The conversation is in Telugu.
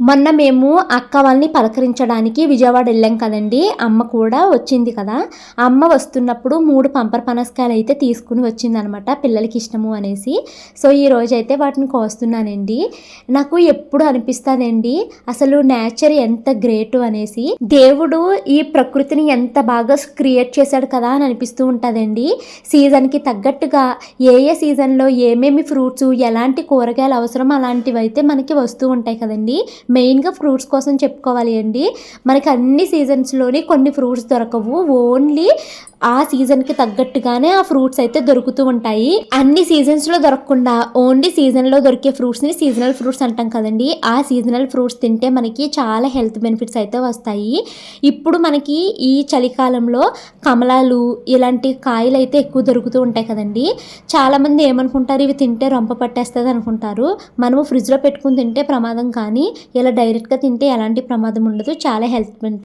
మొన్న మేము అక్క వాళ్ళని పలకరించడానికి విజయవాడ వెళ్ళాం కదండి. అమ్మ కూడా వచ్చింది కదా. అమ్మ వస్తున్నప్పుడు మూడు పంపర్ పనసకాయలు అయితే తీసుకుని వచ్చిందనమాట పిల్లలకి ఇష్టము అనేసి. సో ఈ రోజు అయితే వాటిని కోస్తున్నానండి. నాకు ఎప్పుడు అనిపిస్తానండి అసలు నేచర్ ఎంత గ్రేట్ అనేసి. దేవుడు ఈ ప్రకృతిని ఎంత బాగా క్రియేట్ చేశాడు కదా అని అనిపిస్తూ ఉంటుందండి. సీజన్కి తగ్గట్టుగా ఏ ఏ సీజన్లో ఏమేమి ఫ్రూట్స్ ఎలాంటి కూరగాయలు అవసరం అలాంటివి అయితే మనకి వస్తూ ఉంటాయి కదండి. మెయిన్గా ఫ్రూట్స్ కోసం చెప్పుకోవాలి అండి. మనకి అన్ని సీజన్స్లోని కొన్ని ఫ్రూట్స్ దొరకవు. ఓన్లీ ఆ సీజన్కి తగ్గట్టుగానే ఆ ఫ్రూట్స్ అయితే దొరుకుతూ ఉంటాయి. అన్ని సీజన్స్లో దొరకకుండా ఓన్లీ సీజన్లో దొరికే ఫ్రూట్స్ని సీజనల్ ఫ్రూట్స్ అంటాం కదండి. ఆ సీజనల్ ఫ్రూట్స్ తింటే మనకి చాలా హెల్త్ బెనిఫిట్స్ అయితే వస్తాయి. ఇప్పుడు మనకి ఈ చలికాలంలో కమలాలు ఇలాంటి కాయలు అయితే ఎక్కువ దొరుకుతూ ఉంటాయి కదండి. చాలామంది ఏమనుకుంటారు ఇవి తింటే రొంప పట్టేస్తుంది అనుకుంటారు. మనము ఫ్రిడ్జ్లో పెట్టుకుని తింటే ప్రమాదం కానీ ఇలా డైరెక్ట్గా తింటే ఎలాంటి ప్రమాదం ఉండదు. చాలా హెల్త్